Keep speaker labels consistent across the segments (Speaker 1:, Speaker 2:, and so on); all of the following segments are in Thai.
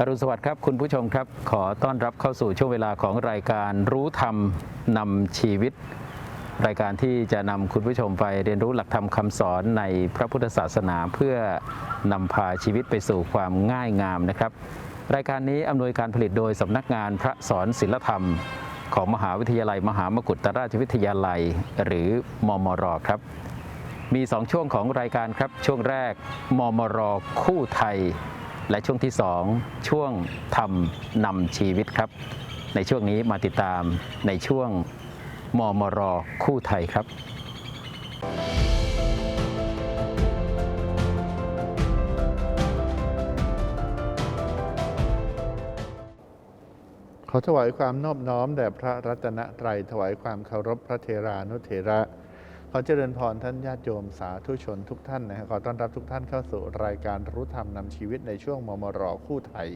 Speaker 1: อรุณสวัสดิ์ครับคุณผู้ชมครับ ขอต้อนรับเข้าสู่ช่วงเวลาของรายการรู้ธรรมนำชีวิต รายการที่จะนำคุณผู้ชมไปเรียนรู้หลักธรรมคำสอนในพระพุทธศาสนาเพื่อนำพาชีวิตไปสู่ความง่ายงามนะครับ รายการนี้อำนวยการผลิตโดยสำนักงานพระสอนศิลธรรม ของมหาวิทยาลัย มหามกุฏราชวิทยาลัย หรือมมรครับ มี 2 ช่วงของรายการครับช่วงแรกมมรคู่ไทย และช่วงที่ 2 ช่วงทำนำชีวิตครับ ในช่วงนี้มาติดตามในช่วงมมรคู่ไทยครับ
Speaker 2: ขอถวายความนอบน้อมแด่พระรัตนตรัยถวายความเคารพพระเทรานุเถระ อเจริญพรท่านญาติโยมสาธุชนทุกท่านนะขอต้อนรับทุกท่านเข้าสู่รายการรู้ธรรมนำชีวิตในช่วงมมรคู่ไทย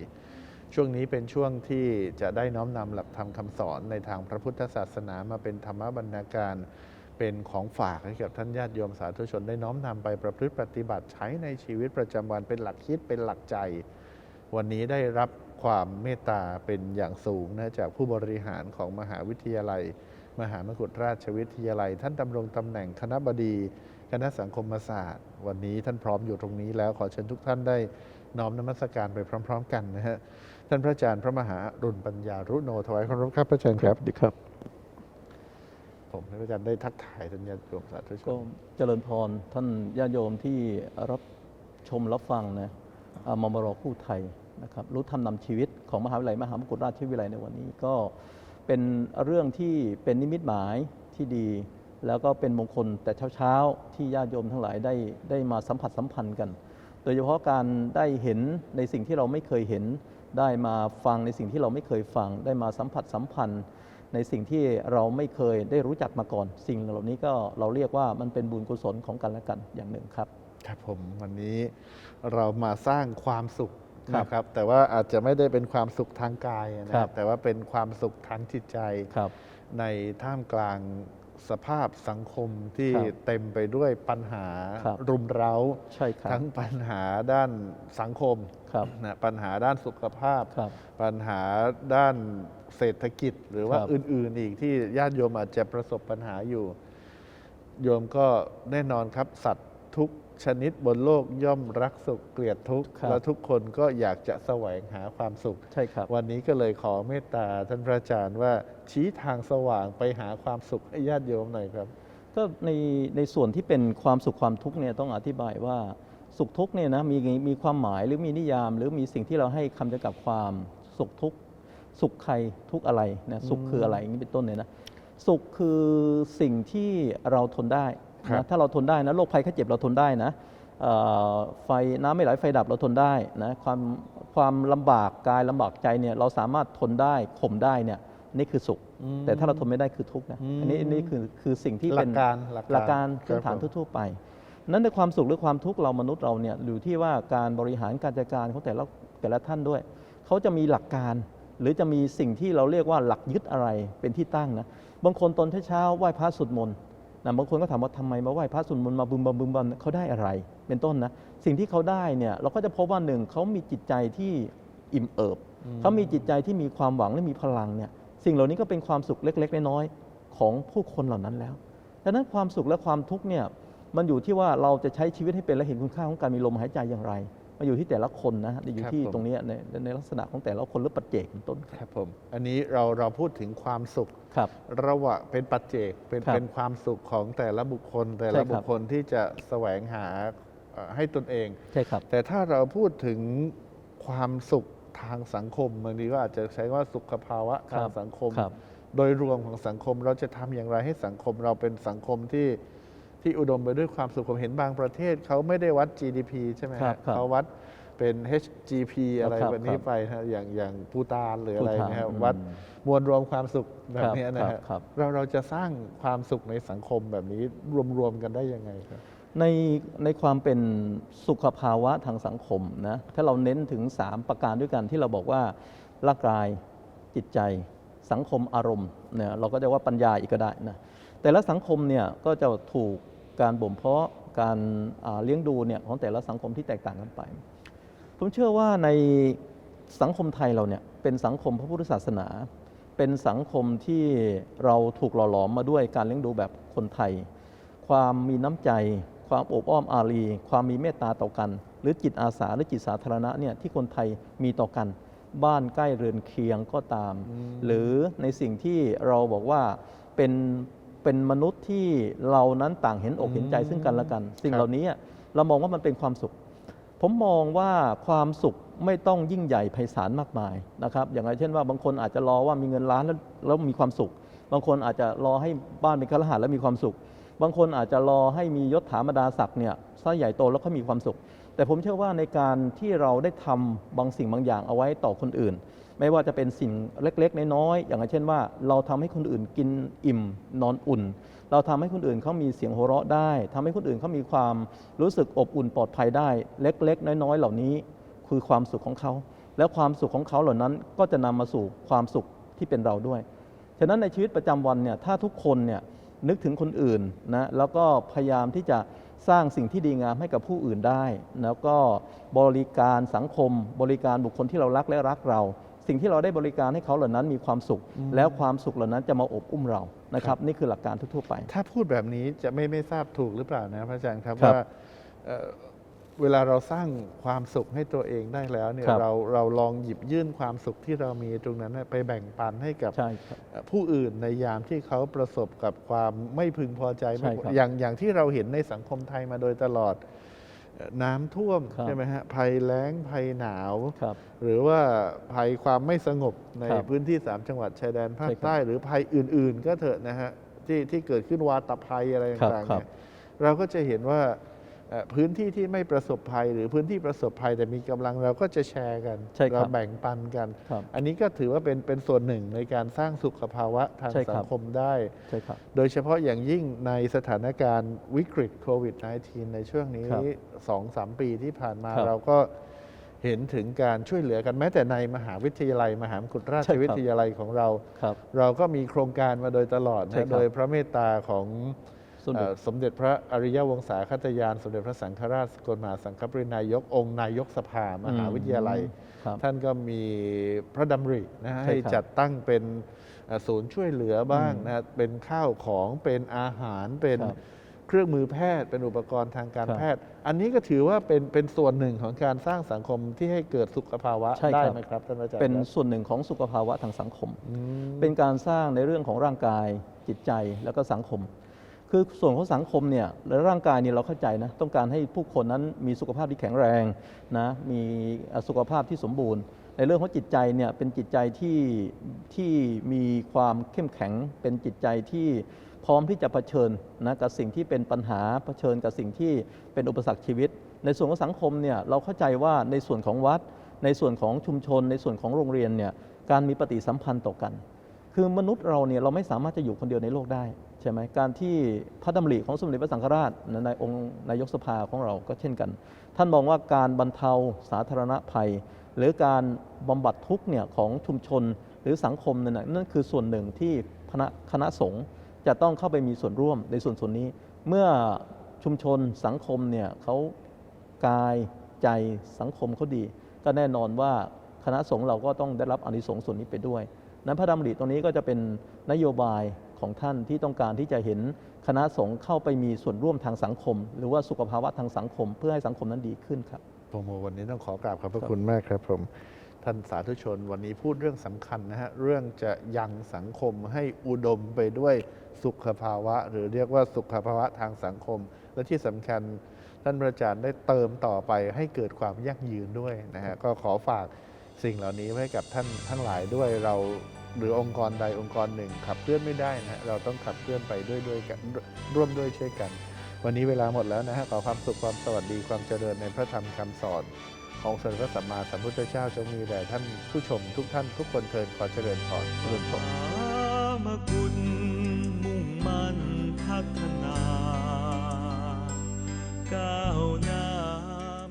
Speaker 2: ช่วงนี้เป็นช่วงที่จะได้น้อมนำหลักธรรมคำสอนในทางพระพุทธศาสนามาเป็นธรรมบรรณาการ เป็นของฝากให้กับท่านญาติโยมสาธุชนได้น้อมนำไปประพฤติปฏิบัติใช้ในชีวิตประจำวันเป็นหลักคิดเป็นหลักใจ วันนี้ได้รับความเมตตาเป็นอย่างสูงนะจากผู้บริหารของมหาวิทยาลัย มหามกุฏราชวิทยาลัย ท่านดำรงตำแหน่งคณะบดีคณะสังคมศาสตร์ วันนี้ท่านพร้อมอยู่ตรงนี้แล้วขอเชิญทุกท่านได้น้อมนมัสการไปพร้อม ๆ กันนะฮะท่านพระอาจารย์พระมหารุณปัญญารุโนถวายเคารพครับพระอาจารย์ครับดีครับ ผมให้พระอาจารย์ได้ทักทายท่านญาติโยมสาธุช
Speaker 3: ก็
Speaker 2: น
Speaker 3: เจริญพรท่านญาติโยมที่รับชมรับฟังนะอ่ามมรคู่ไทยนะครับรู้ธรรมนำชีวิตของมหาวิทยาลัยมหามกุฏราชวิทยาลัยในวันนี้ก็ เป็นเรื่องที่เป็นนิมิตหมายที่ดี แล้วก็เป็นมงคลแต่เช้าๆ ที่ญาติโยมทั้งหลายได้ได้มาสัมผัสสัมพันธ์กัน โดยเฉพาะการได้เห็นในสิ่งที่เราไม่เคยเห็น ได้มาฟังในสิ่งที่เราไม่เคยฟัง ได้มาสัมผัสสัมพันธ์ ในสิ่งที่เราไม่เคยได้รู้จักมาก่อน สิ่งเหล่านี้ก็เราเรียกว่ามันเป็นบุญกุศลของกันและกันอย่างหนึ่งครับ
Speaker 2: ครับผมวันนี้เรามาสร้างความสุข
Speaker 3: ครับ
Speaker 2: นะครับ แต่ว่าอาจจะไม่ได้เป็นความสุขทางกายนะครับแต่ว่าเป็นความสุขทางจิตใจ
Speaker 3: ครับ
Speaker 2: ในท่ามกลางสภาพสังคมที่
Speaker 3: ครับ
Speaker 2: เต็มไปด้วยปัญหา
Speaker 3: ครับ
Speaker 2: รุมเร้า
Speaker 3: ใช่ครับ
Speaker 2: ทั้งปัญหาด้านสังคม
Speaker 3: ครับ
Speaker 2: นะปัญหาด้านสุขภาพ
Speaker 3: ครับ
Speaker 2: ปัญหาด้านเศรษฐกิจ หรือว่า
Speaker 3: ครับ
Speaker 2: อื่น ๆ อีกที่ญาติโยมอาจจะประสบปัญหาอยู่ โยมก็แน่นอนครับ สัตว์ทุก ชนิดบนโลกย่อมรักสุขเกลียดทุกข์
Speaker 3: ครับ
Speaker 2: และทุกคนก็อยากจะแสวงหาความสุข
Speaker 3: ใช่ครับ
Speaker 2: วันนี้ก็เลยขอเมตตาท่านพระอาจารย์ว่าชี้ทางสว่างไปหาความสุขให้ญาติโยมหน่อยครับ
Speaker 3: ก็ในในส่วนที่เป็นความสุขความทุกข์เนี่ยต้องอธิบายว่าสุขทุกข์เนี่ยนะมีมีความหมายหรือมีนิยาม หรือมีสิ่งที่เราให้คำจำกัดความสุขทุกข์สุขใครทุกข์อะไรนะสุขคืออะไรอย่างนี้เป็นต้นเนี่ยนะสุขคือสิ่งที่เราทนได้
Speaker 2: ครับ
Speaker 3: นะถ้าเราทนได้นะโรคภัยไข้เจ็บเราทนได้นะเอ่อไฟน้ำไม่ไหลไฟดับเราทนได้นะความความลำบากกายลำบากใจเนี่ยเราสามารถทนได้ข่มได้เนี่ยนี่คือสุข
Speaker 2: อืม
Speaker 3: แต่ถ้าเราทนไม่ได้คือทุกข์นะ
Speaker 2: อืม
Speaker 3: อันนี้อันนี้คือคือสิ่งที่
Speaker 2: ห
Speaker 3: เป็
Speaker 2: ลั
Speaker 3: น
Speaker 2: กการ
Speaker 3: หลักการพื้นฐาน
Speaker 2: ครับผม
Speaker 3: ทั่วๆไป นั้นในความสุขหรือความทุกข์เรามนุษย์เราเนี่ยอยู่ที่ว่าการบริหารการจัดการของแต่ละแต่ละท่านด้วย เขาจะมีหลักการ หรือจะมีสิ่งที่เราเรียกว่าหลักยึดอะไรเป็นที่ตั้งนะบางคนตอนเช้าๆไหว้พระสวดมนต์ นะบางคนก็ถามว่าทำไมมาไหว้พระสวดมนต์มาบึมบัมบึมบัมเขาได้อะไร เป็นต้นนะ สิ่งที่เขาได้เนี่ยเราก็จะพบว่าหนึ่งเขามีจิตใจที่อิ่มเอิบเขามีจิตใจที่มีความหวังและมีพลังเนี่ยสิ่งเหล่านี้ก็เป็นความสุขเล็ก ๆ น้อยๆของผู้คนเหล่านั้นแล้วดังนั้นความสุขและความทุกข์เนี่ยมันอยู่ที่ว่าเราจะใช้ชีวิตให้เป็นและเห็นคุณค่าของการมีลมหายใจอย่างไร มาอยู่ที่แต่ละคนนะฮะอยู่
Speaker 2: ครับ
Speaker 3: ที่
Speaker 2: ผม
Speaker 3: ตรงเนี้ยในในลักษณะของแต่ละคนหรือปัจเจกเป็นต้นครับ
Speaker 2: ครับผมอันนี้เราเราพูดถึงความสุข
Speaker 3: ครับ
Speaker 2: ระหว่างเป็นปัจเจกเป็น
Speaker 3: ครับ
Speaker 2: เป็นความสุขของแต่ละบุคคล แต่
Speaker 3: ใช่
Speaker 2: ละ
Speaker 3: ครับ
Speaker 2: บุคคลที่จะแสวงหาเอ่อให้ตนเอง
Speaker 3: ใช่ครับ
Speaker 2: แต่ถ้าเราพูดถึงความสุขทางสังคมบางทีก็อาจจะใช้ว่าสุขภาวะทางสังคม
Speaker 3: ครับ
Speaker 2: โดยรวมของสังคมเราจะทำอย่างไรให้สังคมเราเป็นสังคมที่ ที่อุดมไปด้วยความสุขผมเห็นบางประเทศเขาไม่ได้วัด GDP ใช่ไหม
Speaker 3: ครั
Speaker 2: ฮะ
Speaker 3: บครับ
Speaker 2: เขาวัดเป็น HGP อะไร
Speaker 3: ครับ
Speaker 2: แบบนี้
Speaker 3: ครับ
Speaker 2: ไปนะอย่างอย่างปูตานหรืออะไร
Speaker 3: ภูฏาน
Speaker 2: นะครับ
Speaker 3: อืม
Speaker 2: วัดมวลรวมความสุขแบบ
Speaker 3: ครับ
Speaker 2: นี้นะ
Speaker 3: ครั
Speaker 2: ฮะ
Speaker 3: บครับ
Speaker 2: เราเราจะสร้างความสุขในสังคมแบบนี้รวมๆกันได้ยังไงครับ
Speaker 3: ในในความเป็นสุขภาวะทางสังคมนะถ้าเราเน้นถึง 3 ประการด้วยกันที่เราบอกว่าร่างกายจิตใจสังคมอารมณ์เนี่ยเราก็จะว่าปัญญาอีกก็ได้นะแต่ละสังคมเนี่ยก็จะถูก การบ่มเพาะการอ่าเลี้ยงดูเนี่ยของแต่ละสังคมที่แตกต่างกันไป ผมเชื่อว่าในสังคมไทยเราเนี่ยเป็นสังคมพระพุทธศาสนา เป็นสังคมที่เราถูกหล่อหลอมมาด้วยการเลี้ยงดูแบบคนไทย ความมีน้ำใจ ความอบอ้อมอารี ความมีเมตตาต่อกัน หรือจิตอาสาหรือจิตสาธารณะเนี่ยที่คนไทยมีต่อกัน บ้านใกล้เรือนเคียงก็ตาม หรือในสิ่งที่เราบอกว่าเป็น เป็นมนุษย์ที่เรานั้นต่างเห็นอกเห็นใจซึ่งกันและกัน สิ่ง
Speaker 2: ครับ
Speaker 3: เหล่านี้เรามองว่ามันเป็นความสุข ผมมองว่าความสุขไม่ต้องยิ่งใหญ่ไพศาลมากมายนะครับ อย่างไรเช่นว่าบางคนอาจจะรอว่ามีเงินล้านแล้วแล้วมีความสุข บางคนอาจจะรอให้บ้านเป็นคฤหาสน์แล้วมีความสุข บางคนอาจจะรอให้มียศถาบรรดาศักดิ์เนี่ยซะใหญ่โตแล้วก็มีความสุข แต่ผมเชื่อว่าในการที่เราได้ทำบางสิ่งบางอย่างเอาไว้ต่อคนอื่น ไม่ว่าจะเป็นสิ่งเล็กๆ น้อยๆอย่างเช่นว่า เราทำให้คนอื่นกินอิ่มนอนอุ่น เราทำให้คนอื่นเขามีเสียงหัวเราะได้ทำให้คนอื่นเขามีความรู้สึกอบอุ่นปลอดภัยได้ เล็กๆ น้อยๆ เหล่านี้คือความสุขของเขา แล้วความสุขของเขาเหล่านั้นก็จะนำมาสู่ความสุขที่เป็นเราด้วยฉะนั้นในชีวิตประจำวันเนี่ยถ้าทุกคนเนี่ยนึกถึงคนอื่นนะแล้วก็พยายามที่จะสร้างสิ่งที่ดีงามให้กับผู้อื่นได้ แล้วก็บริการสังคมบริการบุคคลที่เรารักและรักเรา สิ่งที่เราได้บริการให้เขาเหล่านั้นมีความสุข แล้วความสุขเหล่านั้นจะมาอบอุ้มเรานะครับ นี่คือหลักการทั่วๆไป
Speaker 2: ถ้าพูดแบบนี้จะไม่ไม่ทราบถูกหรือเปล่านะพระอาจารย์ครับ
Speaker 3: ครับ
Speaker 2: ว่าเอ่อเวลาเราสร้างความสุขให้ตัวเองได้แล้วเนี่ย
Speaker 3: ครับ
Speaker 2: เราเราลองหยิบยื่นความสุขที่เรามีตรงนั้นน่ะไปแบ่งปันให้กับ
Speaker 3: ใช่ครับ
Speaker 2: เอ่อผู้อื่นในยามที่เขาประสบกับความไม่พึงพอใจ
Speaker 3: ใช่ครับ
Speaker 2: อย่างอย่างที่เราเห็นในสังคมไทยมาโดยตลอดเอ่อ น้ำท่วม
Speaker 3: ครับ
Speaker 2: ใช่ไหมฮะภัยแล้งภัยหนาว
Speaker 3: ครับ
Speaker 2: หรือว่าภัยความไม่สงบใน
Speaker 3: ครับ
Speaker 2: พื้นที่ 3 จังหวัดชายแดนภาค
Speaker 3: ใช่ครับ
Speaker 2: ใต้ หรือภัยอื่น ๆ ก็เถอะนะฮะที่ที่เกิดขึ้นวาตภัยอะไร
Speaker 3: ครับ
Speaker 2: ต่างๆ
Speaker 3: ครับ
Speaker 2: เนี่ยเราก็จะเห็นว่าเอ่อ พื้นที่ที่ไม่ประสบภัย หรือพื้นที่ประสบภัยแต่มีกำลังเราก็จะแชร์กัน
Speaker 3: ใช่ครับ
Speaker 2: เราแบ่งปันกัน
Speaker 3: ครับ
Speaker 2: อันนี้ก็ถือว่าเป็นเป็นส่วนหนึ่งในการสร้างสุขภาวะทาง
Speaker 3: ใช่ครับ
Speaker 2: สังคมได้
Speaker 3: ใช่ครับ
Speaker 2: โดยเฉพาะอย่างยิ่งในสถานการณ์วิกฤตโควิด -19 ในช่วงนี้
Speaker 3: ครับ
Speaker 2: สองสามปีที่ผ่านมา
Speaker 3: ครับ
Speaker 2: เราก็เห็นถึงการช่วยเหลือกันแม้แต่ในมหาวิทยาลัย มหามกุฏราช
Speaker 3: ใช่ครับ
Speaker 2: วิทยาลัยของเรา
Speaker 3: ครับ
Speaker 2: เราก็มีโครงการมาโดยตลอด
Speaker 3: ใช่ครั
Speaker 2: นะ
Speaker 3: บ
Speaker 2: โดยพระเมตตาของ
Speaker 3: ส่วนหนึ่ง
Speaker 2: เอ่อสมเด็จพระอริยวงศาคตยาน สมเด็จพระสังฆราชสกลมหาสังฆปรินายกองค์นายกสภามหาวิทยาลัย
Speaker 3: ครับ
Speaker 2: ท่านก็มีพระดำรินะฮะ
Speaker 3: ใช่
Speaker 2: ให้
Speaker 3: ครับ
Speaker 2: จัดตั้งเป็นเอ่อศูนย์ช่วยเหลือบ้างนะฮะเป็นข้าวของเป็นอาหารเป็น
Speaker 3: ครับ
Speaker 2: เครื่องมือแพทย์เป็นอุปกรณ์ทางการ
Speaker 3: ครับ
Speaker 2: แพทย์ อันนี้ก็ถือว่าเป็นเป็นส่วนหนึ่งของการสร้างสังคมที่ให้เกิดสุขภาวะ
Speaker 3: ใช่ครับ
Speaker 2: ได้ไหมครับท่านอาจารย์
Speaker 3: เป็น
Speaker 2: ครับ
Speaker 3: ส่วนหนึ่งของสุขภาวะทางสังคม
Speaker 2: อืม
Speaker 3: เป็นการสร้างในเรื่องของร่างกายจิตใจแล้วก็สังคม คือส่วนของสังคมเนี่ยและร่างกายเนี่ยเราเข้าใจนะต้องการให้ผู้คนนั้นมีสุขภาพที่แข็งแรงนะมีสุขภาพที่สมบูรณ์ ในเรื่องของจิตใจเนี่ยเป็นจิตใจที่ที่มีความเข้มแข็ง เป็นจิตใจที่พร้อมที่จะเผชิญนะกับสิ่งที่เป็นปัญหาเผชิญกับสิ่งที่เป็นอุปสรรคชีวิต ในส่วนของสังคมเนี่ยเราเข้าใจว่าในส่วนของวัด ในส่วนของชุมชน ในส่วนของโรงเรียนเนี่ยการมีปฏิสัมพันธ์ต่อกัน คือมนุษย์เราเนี่ยเราไม่สามารถจะอยู่คนเดียวในโลกได้ ใช่ไหมการที่พระดำริของสมเด็จพระสังฆราชในองค์นายกสภาของเราก็เช่นกัน ท่านมองว่าการบรรเทาสาธารณภัย หรือการบำบัดทุกข์เนี่ยของชุมชนหรือสังคมนั่นนั่นคือส่วนหนึ่งที่คณะคณะสงฆ์จะต้องเข้าไปมีส่วนร่วมในส่วนส่วนนี้ เมื่อชุมชนสังคมเนี่ยเขากายใจสังคมเขาดี ก็แน่นอนว่าคณะสงฆ์เราก็ต้องได้รับอานิสงส์ส่วนนี้ไปด้วย นั้นพระดำริตรงนี้ก็จะเป็นนโยบาย ของท่านที่ต้องการที่จะเห็นคณะสงฆ์เข้าไปมีส่วนร่วมทางสังคม หรือว่าสุขภาวะทางสังคม เพื่อให้สังคมนั้นดีขึ้นครับ
Speaker 2: โปรโมวันนี้ต้องขอกราบขอบพระคุณมากครับผมท่านสาธุชนวันนี้พูดเรื่องสำคัญนะฮะเรื่องจะยังสังคมให้อุดมไปด้วยสุขภาวะ หรือเรียกว่าสุขภาวะทางสังคม และที่สำคัญท่านพระอาจารย์ได้เติมต่อไปให้เกิดความยั่งยืนด้วยนะฮะก็ขอฝากสิ่งเหล่านี้ไว้กับท่านทั้งหลายด้วยเรา หรือองค์กรใดองค์กรหนึ่ง ขับเคลื่อนไม่ได้นะฮะเราต้องขับเคลื่อนไปด้วยด้วยกันร่วมด้วยช่วยกัน วันนี้เวลาหมดแล้วนะฮะขอความสุขความสวัสดีความเจริญในพระธรรมคำสอน ของสมเด็จพระสัมมาสัมพุทธเจ้าจงมีแด่ท่านผู้ชมทุกท่านทุกคนเทินขอเจริญพรเจริญพร
Speaker 4: มกุลมุ่งมั่นพัฒนาก้าวหน้า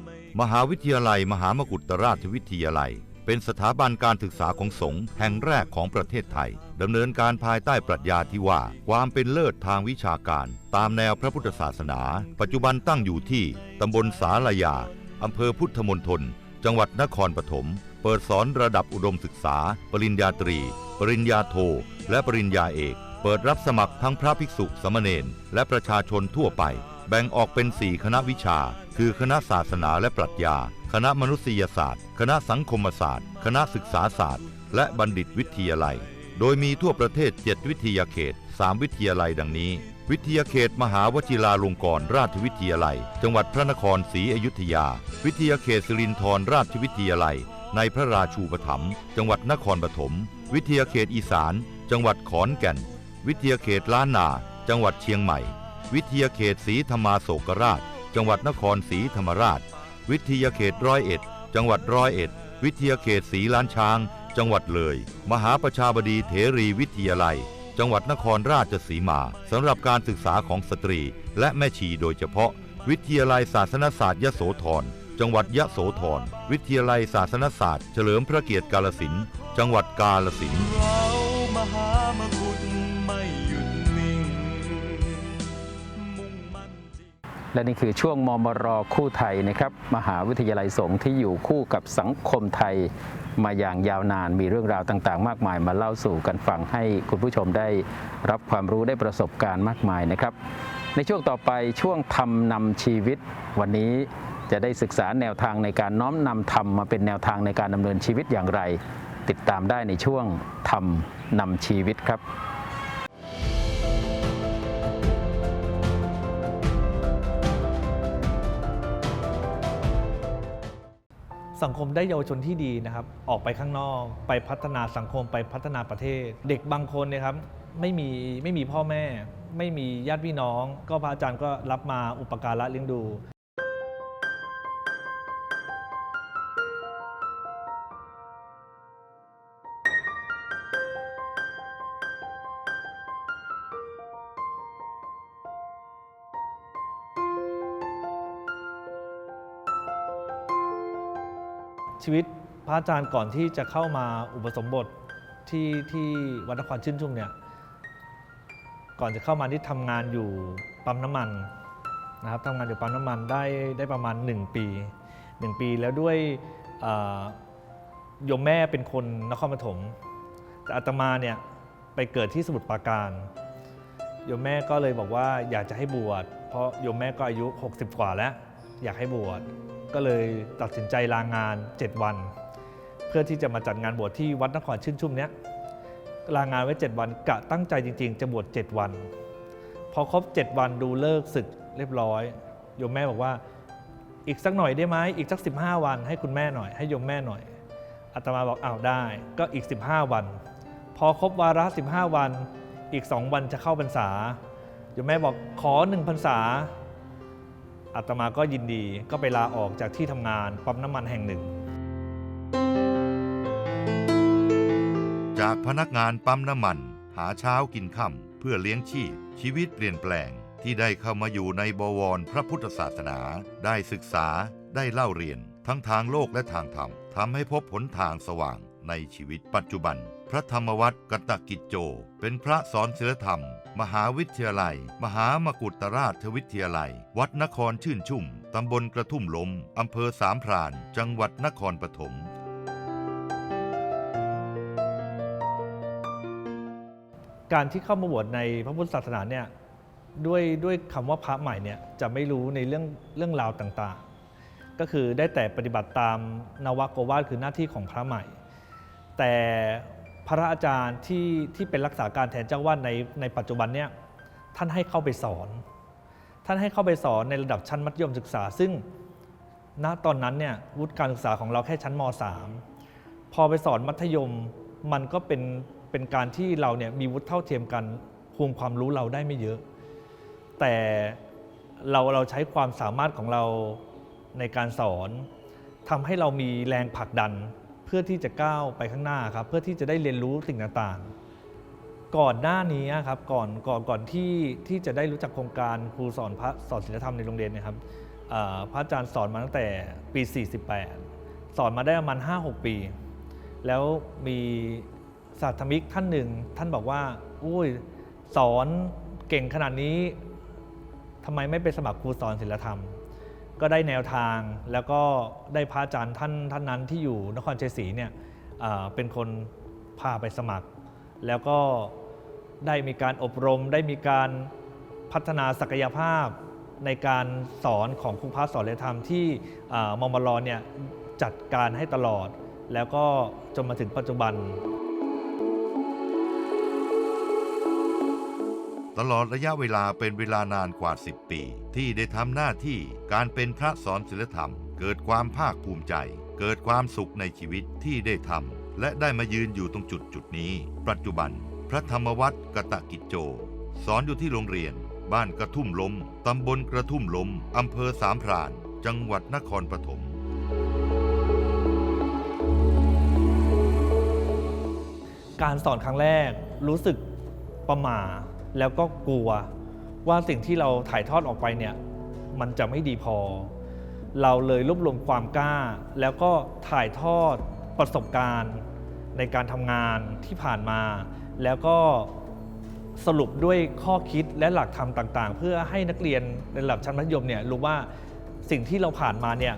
Speaker 4: ไม่
Speaker 5: มหาวิทยาลัย มหามกุฏราชวิทยาลัย เป็นสถาบันการศึกษาของสงฆ์แห่งแรกของประเทศไทยดำเนินการภายใต้ปรัชญาที่ว่า ความเป็นเลิศทางวิชาการ ตามแนวพระพุทธศาสนา ปัจจุบันตั้งอยู่ที่ตำบลสาลายาอำเภอพุทธมณฑลจังหวัดนครปฐมเปิดสอนระดับอุดมศึกษา ปริญญาตรี ปริญญาโท และปริญญาเอก เปิดรับสมัครทั้งพระภิกษุสามเณรและประชาชนทั่วไป แบ่งออกเป็น 4 คณะวิชา คือคณะศาสนาและปรัชญา คณะมนุษยศาสตร์ คณะสังคมศาสตร์ คณะศึกษาศาสตร์ และบัณฑิตวิทยาลัย โดยมีทั่วประเทศ 7 วิทยาเขต 3 วิทยาลัยดังนี้ วิทยาเขตมหาวชิราลงกรณราชวิทยาลัย จังหวัดพระนครศรีอยุธยา วิทยาเขตสิรินธรราชวิทยาลัย ในพระราชูปถัมภ์จังหวัดนครปฐม วิทยาเขตอีสาน จังหวัดขอนแก่น วิทยาเขตล้านนา จังหวัดเชียงใหม่ วิทยาเขตศรีธรรมาโศกราช จังหวัดนครศรีธรรมราช วิทยาเขตร้อยเอ็ด จังหวัดร้อยเอ็ด วิทยาเขตศรีล้านช้าง จังหวัดเลย มหาประชาบดีเถรีวิทยาลัย จังหวัดนครราชสีมาสำหรับการศึกษาของสตรี และแม่ชีโดยเฉพาะ วิทยาลัยศาสนศาสตร์ยโสธรจังหวัดยะโสธร วิทยาลัยศาสนศาสตร์ เฉลิมพระเกียรติกาลสิน จังหวัดกาลสิน
Speaker 1: และนี่คือช่วงมมรคู่ไทยนะครับมหาวิทยาลัยสงฆ์ที่อยู่คู่กับสังคมไทยมาอย่างยาวนานมีเรื่องราวต่างๆ มากมายมาเล่าสู่กันฟังให้คุณผู้ชมได้รับความรู้ได้ประสบการณ์มากมายนะครับ ในช่วงต่อไปช่วงทำนำชีวิต วันนี้จะได้ศึกษาแนวทางในการน้อมนำธรรมมาเป็นแนวทางในการดำเนินชีวิตอย่างไร ติดตามได้ในช่วงทำนำชีวิตครับ
Speaker 6: สังคมได้เยาวชนที่ดีนะครับ ออกไปข้างนอก ไปพัฒนาสังคมไปพัฒนาประเทศ เด็กบางคนเนี่ยครับไม่มีไม่มีพ่อแม่ ไม่มีญาติพี่น้อง ก็พระอาจารย์ก็รับมาอุปการะเลี้ยงดู ชีวิตพระอาจารย์ก่อนที่จะเข้ามาอุปสมบทที่ที่วัดนครชื่นชุ่มเนี่ยก่อนจะเข้ามาที่ทำงานอยู่ปั๊มน้ำมันนะครับทำงานอยู่ปั๊มน้ำมันได้ได้ประมาณ 1 ปี 1 ปีแล้วด้วยโยมแม่เป็นคนนครปฐมแต่อาตมาเนี่ยไปเกิดที่สมุทรปราการโยมแม่ก็เลยบอกว่าอยากจะให้บวชเพราะโยมแม่ก็อายุ 60 กว่าแล้ว อยากให้บวช ก็เลยตัดสินใจลางาน 7 วัน เพื่อที่จะมาจัดงานบวชที่วัดนครชื่นชุ่มเนี้ยลางานไว้ 7 วันกะตั้งใจจริง ๆ จะบวช7วัน พอครบ 7 วันดูเลิกศึกเรียบร้อยโยมแม่บอกว่าอีกสักหน่อยได้ไหมอีกสัก 15 วันให้คุณแม่หน่อยให้โยมแม่หน่อยอาตมาบอกอ้าวได้ก็อีก 15 วัน พอครบวาระ 15 วันอีก 2 วันจะเข้าพรรษาโยมแม่บอกขอ1พรรษา อาตมาก็ยินดีก็ไปลาออกจากที่ทำงานปั๊มน้ำมันแห่งหนึ่ง
Speaker 5: จากพนักงานปั๊มน้ำมัน หาเช้ากินค่ำเพื่อเลี้ยงชีพ ชีวิตเปลี่ยนแปลงที่ได้เข้ามาอยู่ในบวรพระพุทธศาสนา ได้ศึกษาได้เล่าเรียน ทั้งทางโลกและทางธรรมทำให้พบหนทางสว่างในชีวิตปัจจุบัน พระธรรมวัตรกตกิจโจ เป็นพระสอนศีลธรรม มหาวิทยาลัย มหามกุฏราชวิทยาลัย วัดนครชื่นชุ่ม ตำบลกระทุ่มลม อำเภอสามพราน จังหวัดนครปฐม
Speaker 6: การที่เข้ามาบวชในพระพุทธศาสนาเนี่ยด้วยด้วยคำว่าพระใหม่เนี่ยจะไม่รู้ในเรื่องเรื่องราวต่างๆ ก็คือได้แต่ปฏิบัติตามนวโกวาทคือหน้าที่ของพระใหม่ แต่ พระอาจารย์ที่ที่เป็นรักษาการแทนเจ้าวาดในในปัจจุบันเนี่ยท่านให้เข้าไปสอน ท่านให้เข้าไปสอนในระดับชั้นมัธยมศึกษา ซึ่งณตอนนั้นเนี่ยวุฒิการศึกษาของเราแค่ชั้นม .3 พอไปสอนมัธยมมันก็เป็นเป็นการที่เราเนี่ยมีวุฒิเท่าเทียมกันภูมิความรู้เราได้ไม่เยอะ แต่เราเราใช้ความสามารถของเราในการสอนทำให้เรามีแรงผลักดัน พื่อที่จะก้าวไปข้างหน้าครับ เพื่อที่จะได้เรียนรู้สิ่งต่างๆ ก่อนหน้านี้ครับก่อนก่อนก่อนที่ที่จะได้รู้จักโครงการครูสอนพระสอนศิลธรรมในโรงเรียนเนะครับพระอาจารย์สอนมาตั้งแต่ปี 48 สอนมาได้ประมาณ 5-6 ปี แล้วมีศาสตรมิกท่านหนึ่ง ท่านบอกว่าอุ้ยสอนเก่งขนาดนี้ทำไมไม่ไปสมัครครูสอนศิลธรรม ก็ได้แนวทางแล้วก็ได้พระอาจารย์ท่านท่านนั้นที่อยู่นครชัยศรีเนี่ยเป็นคนพาไปสมัคร แล้วก็ได้มีการอบรม ได้มีการพัฒนาศักยภาพในการสอนของครูพัฒสอนเลธรรมที่เอ่อมมรเนี่ยจัดการให้ตลอด แล้วก็จนมาถึงปัจจุบัน
Speaker 5: ตลอดระยะเวลาเป็นเวลานานกว่า 10 ปี ที่ได้ทำหน้าที่การเป็นพระสอนศิลธรรม เกิดความภาคภูมิใจ เกิดความสุขในชีวิตที่ได้ทำและได้มายืนอยู่ตรงจุดจุดนี้ ปัจจุบัน พระธรรมวัดกตะกิจโจ สอนอยู่ที่โรงเรียน บ้านกระทุ่มลมตำบลกระทุ่มลมอำเภอสามพราน จังหวัดนครปฐม
Speaker 6: การสอนครั้งแรกรู้สึกประหม่า แล้วก็กลัวว่าสิ่งที่เราถ่ายทอดออกไปเนี่ยมันจะไม่ดีพอ เราเลยรวบรวมความกล้า แล้วก็ถ่ายทอดประสบการณ์ ในการทำงานที่ผ่านมา แล้วก็สรุปด้วยข้อคิดและหลักธรรมต่าง ๆ เพื่อให้นักเรียนในระดับชั้นมัธยมเนี่ยรู้ว่าสิ่งที่เราผ่านมาเนี่ย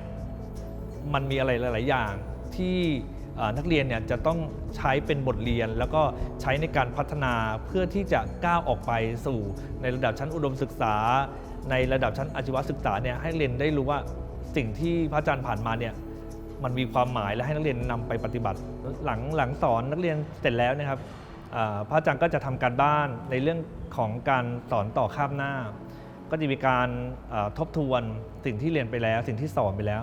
Speaker 6: มันมีอะไรหลาย ๆ อย่างที่ นักเรียนเนี่ยจะต้องใช้เป็นบทเรียน แล้วก็ใช้ในการพัฒนาเพื่อที่จะก้าวออกไปสู่ ในระดับชั้นอุดมศึกษา ในระดับชั้นอาชีวศึกษาเนี่ยให้เรียนได้รู้ว่าสิ่งที่พระอาจารย์ผ่านมาเนี่ยมันมีความหมายและให้นักเรียนนำไปปฏิบัติ หลังหลังสอนนักเรียนเสร็จแล้วนะครับพระอาจารย์ก็จะทำการบ้านในเรื่องของการสอนต่อข้ามหน้า ก็จะมีการทบทวนสิ่งที่เรียนไปแล้ว สิ่งที่สอนไปแล้ว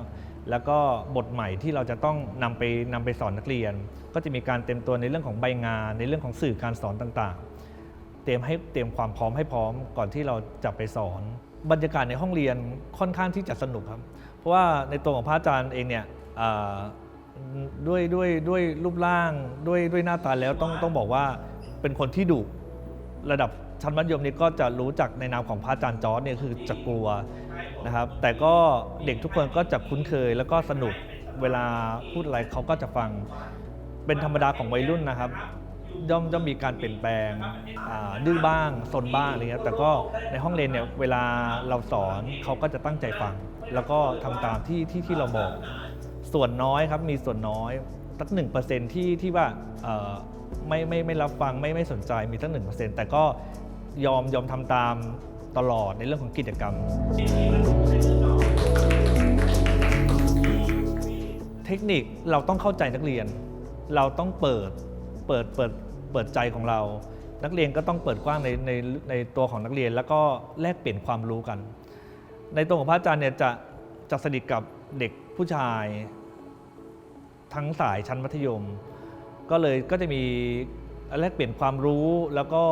Speaker 6: แล้วก็บทใหม่ที่เราจะต้องนำไปนำไปสอนนักเรียน ก็จะมีการเตรียมตัวในเรื่องของใบงาน ในเรื่องของสื่อการสอนต่างๆ เตรียมให้เตรียมความพร้อมให้พร้อมก่อนที่เราจะไปสอน บรรยากาศในห้องเรียนค่อนข้างที่จะสนุกครับ เพราะว่าในตัวของพระอาจารย์เองเนี่ยด้วยด้วยด้วยรูปร่างด้วยด้วยหน้าตาแล้วต้องต้องบอกว่าเป็นคนที่ดุระดับชั้นมัธยมนี้ก็จะรู้จักในนามของพระอาจารย์จอร์ดเนี่ยคือจะกลัว นะครับ แต่ก็เด็กทุกคนก็จะคุ้นเคยแล้วก็สนุกเวลาพูดอะไรเขาก็จะฟังเป็นธรรมดาของวัยรุ่นนะครับย่อมย่อมมีการเปลี่ยนแปลงดื้อบ้างสนบ้างอะไรเงี้ยแต่ก็ในห้องเรียนเนี่ยเวลาเราสอนเขาก็จะตั้งใจฟัง แล้วก็ทำตามที่ที่ที่เราบอก ส่วนน้อยครับมีส่วนน้อยสักหนึ่งเปอร์เซ็นที่ที่ว่าไม่ไม่ไม่รับฟังไม่ไม่สนใจมีตั้งหนึ่งเปอร์เซ็นแต่ก็ยอมยอมทำตาม ตลอดในเรื่องของกิจกรรม เทคนิคเราต้องเข้าใจนักเรียน เราต้องเปิดเปิดเปิดเปิดใจของเรา นักเรียนก็ต้องเปิดกว้างในในในตัวของนักเรียน แล้วก็แลกเปลี่ยนความรู้กัน ในตัวของพระอาจารย์เนี่ยจะจะสนิทกับเด็กผู้ชาย ทั้งสายชั้นมัธยม ก็เลยก็จะมีแลกเปลี่ยนความรู้แล้วก็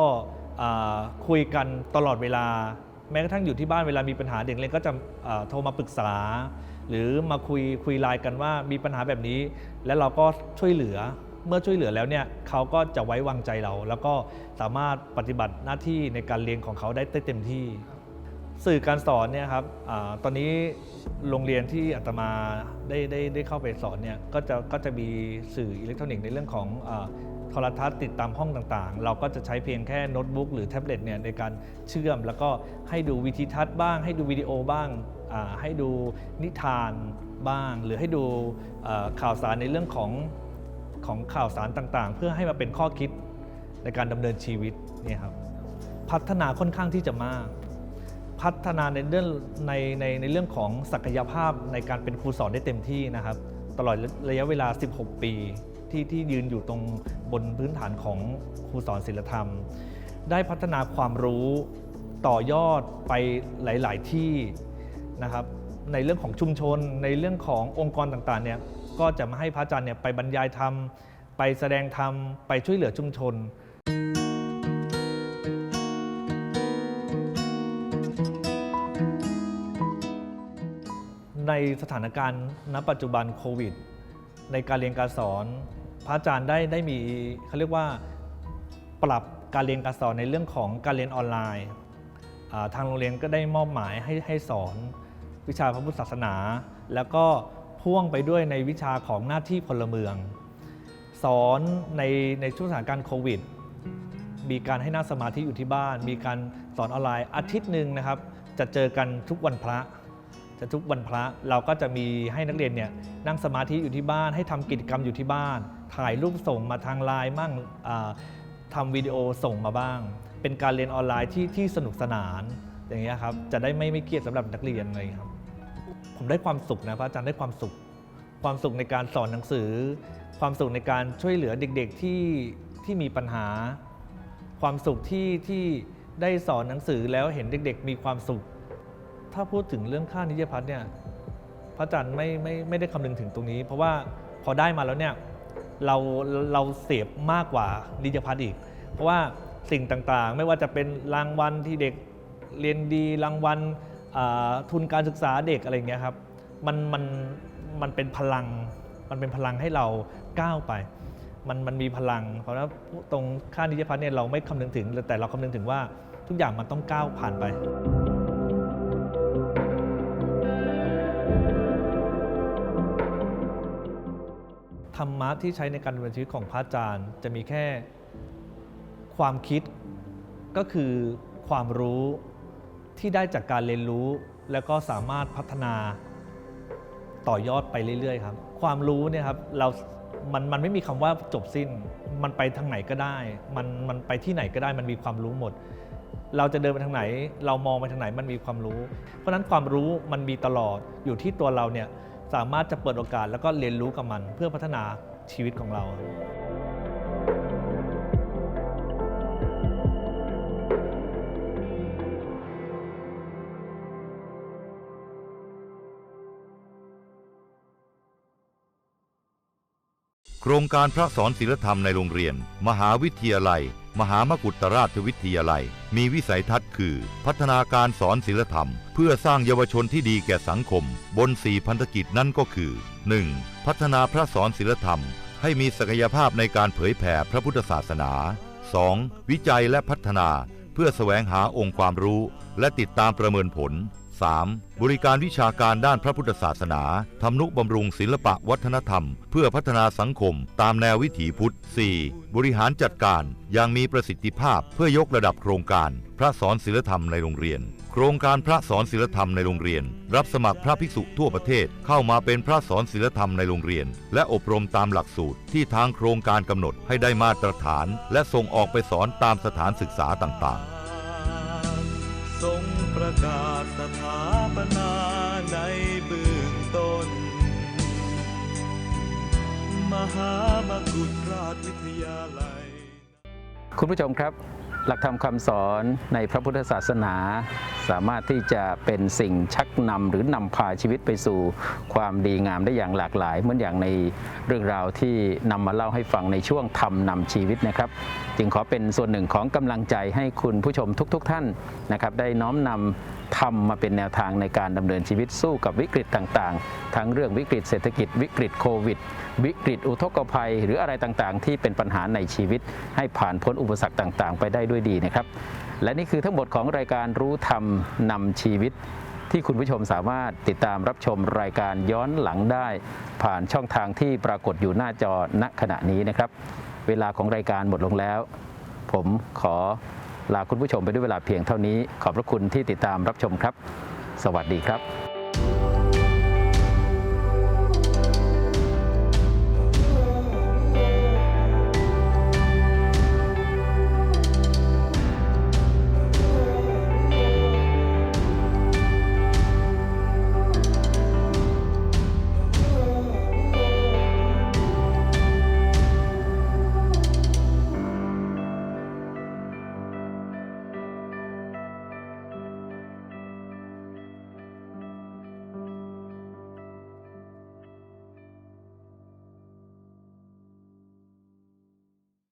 Speaker 6: คุยกันตลอดเวลา แม้กระทั่งอยู่ที่บ้านเวลามีปัญหาเด็กเล็กก็จะโทรมาปรึกษา หรือมาคุยคุยไลน์กันว่ามีปัญหาแบบนี้ แล้วเราก็ช่วยเหลือเมื่อช่วยเหลือแล้วเนี่ยเขาก็จะไว้วางใจเรา แล้วก็สามารถปฏิบัติหน้าที่ในการเรียนของเขาได้เต็มที่ สื่อการสอนเนี่ยครับอตอนนี้โรงเรียนที่อาตมาได้ได้ได้เข้าไปสอนเนี่ยก็จะก็จะมีสื่ออิเล็กทรอนิกส์ในเรื่องของ โทรทัศน์ติดตามห้องต่างๆ เราก็จะใช้เพียงแค่โน้ตบุ๊กหรือแท็บเล็ตเนี่ยในการเชื่อม แล้วก็ให้ดูวิธีทัศน์บ้าง ให้ดูวิดีโอบ้างให้ดูนิทานบ้าง หรือให้ดูข่าวสารในเรื่องของของข่าวสารต่างๆ เพื่อให้มาเป็นข้อคิดในการดำเนินชีวิตเนี่ยครับพัฒนาค่อนข้างที่จะมาก พัฒนาในเรื่องในในในเรื่องของศักยภาพในการเป็นครูสอนได้เต็มที่นะครับ ตลอดระยะเวลา 16 ปี ที่ที่ยืนอยู่ตรงบนพื้นฐานของครูสอนศิลธรรม ได้พัฒนาความรู้ต่อยอดไปหลาย ๆ ที่นะครับในเรื่องของชุมชน ในเรื่องขององค์กรต่าง ๆ เนี่ยก็จะมาให้พระอาจารย์เนี่ยไปบรรยายธรรม ไปแสดงธรรม ไปช่วยเหลือชุมชนในสถานการณ์ณปัจจุบันโควิด ในการเรียนการสอน พระอาจารย์ได้ได้มีเขาเรียกว่าปรับการเรียนการสอนในเรื่องของการเรียนออนไลน์ ทางโรงเรียนก็ได้มอบหมายให้ให้สอนวิชาพระพุทธศาสนา แล้วก็พ่วงไปด้วยในวิชาของหน้าที่พลเมือง สอนในในช่วงสถานการณ์โควิด มีการให้นั่งสมาธิอยู่ที่บ้าน มีการสอนออนไลน์อาทิตย์หนึ่งนะครับ จะเจอกันทุกวันพระ จะทุกวันพระเราก็จะมีให้นักเรียนเนี่ยนั่งสมาธิอยู่ที่บ้าน ให้ทำกิจกรรมอยู่ที่บ้าน ถ่ายรูปส่งมาทางไลน์มั่งอ่าทำวิดีโอส่งมาบ้าง เป็นการเรียนออนไลน์ที่ที่สนุกสนานอย่างเงี้ยครับจะได้ไม่ไม่เครียดสำหรับนักเรียนอะไรอย่างเลยครับ ผมได้ความสุขนะพระอาจารย์ได้ความสุข ความสุขในการสอนหนังสือ ความสุขในการช่วยเหลือเด็กๆที่ที่มีปัญหา ความสุขที่ที่ได้สอนหนังสือแล้วเห็นเด็ก ๆ มีความสุข ถ้าพูดถึงเรื่องค่านิยพัฒน์เนี่ยพระอาจารย์ไม่ไม่ไม่ได้คำนึงถึงตรงนี้ เพราะว่าพอได้มาแล้วเนี่ยเราเราเสพมากกว่านิยพัฒน์อีก เพราะว่าสิ่งต่างๆ ไม่ว่าจะเป็นรางวัลที่เด็กเรียนดีรางวัลทุนการศึกษาเด็กอะไรอย่างเงี้ยครับมันมันมันเป็นพลังมันเป็นพลังให้เราก้าวไป มันมันมีพลัง เพราะฉะนั้นตรงค่านิยพัฒน์เนี่ยเราไม่คำนึงถึง แต่เราคำนึงถึงว่าทุกอย่างมันต้องก้าวผ่านไป ธรรมะที่ใช้ในการดำเนินชีวิตของพระอาจารย์ จะมีแค่ความคิดก็คือความรู้ที่ได้จากการเรียนรู้ แล้วก็สามารถพัฒนาต่อยอดไปเรื่อยๆครับ ความรู้เนี่ยครับเรามันมันไม่มีคำว่าจบสิ้น มันไปทางไหนก็ได้ มันมันไปที่ไหนก็ได้ มันมีความรู้หมด เราจะเดินไปทางไหน เรามองไปทางไหนมันมีความรู้ เพราะฉะนั้นความรู้มันมีตลอดอยู่ที่ตัวเราเนี่ย สามารถจะเปิดโอกาสแล้วก็เรียนรู้กับมัน เพื่อพัฒนาชีวิตของเรา
Speaker 5: โครงการพระสอนศิลธรรมในโรงเรียน มหาวิทยาลัย มหามกุฏราชวิทยาลัย มีวิสัยทัศน์คือ พัฒนาการสอนศิลธรรม เพื่อสร้างเยาวชนที่ดีแก่สังคม บนสี่พันธกิจนั่นก็คือ 1. พัฒนาพระสอนศิลธรรม ให้มีศักยภาพในการเผยแผ่พระพุทธศาสนา 2. วิจัยและพัฒนา เพื่อแสวงหาองค์ความรู้ และติดตามประเมินผล 3. บริการวิชาการด้านพระพุทธศาสนาทำนุบำรุงศิลปะวัฒนธรรม เพื่อพัฒนาสังคม ตามแนววิถีพุทธ 4. บริหารจัดการอย่างมีประสิทธิภาพเพื่อยกระดับโครงการ พระสอนศิลธรรมในโรงเรียน โครงการพระสอนศิลธรรมในโรงเรียน รับสมัครพระภิกษุทั่วประเทศเข้ามาเป็นพระสอนศิลธรรมในโรงเรียน และอบรมตามหลักสูตรที่ทางโครงการกำหนดให้ได้มาตรฐาน และส่งออกไปสอนตามสถานศึกษาต่างๆ
Speaker 4: ทรง ประกาศสถาปนาในเบื้องต้น มหามกุฏราชวิทยาลัย
Speaker 1: คุณผู้ชมครับ หลักธรรมคำสอนในพระพุทธศาสนา สามารถที่จะเป็นสิ่งชักนำหรือนำพาชีวิตไปสู่ความดีงามได้อย่างหลากหลาย เหมือนอย่างในเรื่องราวที่นำมาเล่าให้ฟังในช่วงธรรมนำชีวิตนะครับ จึงขอเป็นส่วนหนึ่งของกำลังใจให้คุณผู้ชมทุก ๆท่านนะครับ ได้น้อมนำธรรมมาเป็นแนวทางในการดำเนินชีวิตสู้กับวิกฤตต่างๆ ทั้งเรื่องวิกฤตเศรษฐกิจ วิกฤตโควิด วิกฤตอุทกภัย หรืออะไรต่างๆ ที่เป็นปัญหาในชีวิต ให้ผ่านพ้นอุปสรรคต่างๆ ไปได้ด้วยดีนะครับ และนี่คือทั้งหมดของรายการรู้ธรรมนำชีวิต ที่คุณผู้ชมสามารถติดตามรับชมรายการย้อนหลังได้ ผ่านช่องทางที่ปรากฏอยู่หน้าจอณขณะนี้นะครับ เวลาของรายการหมดลงแล้ว ผมขอลาคุณผู้ชมไปด้วยเวลาเพียงเท่านี้ ขอบพระคุณที่ติดตามรับชมครับ สวัสดีครับ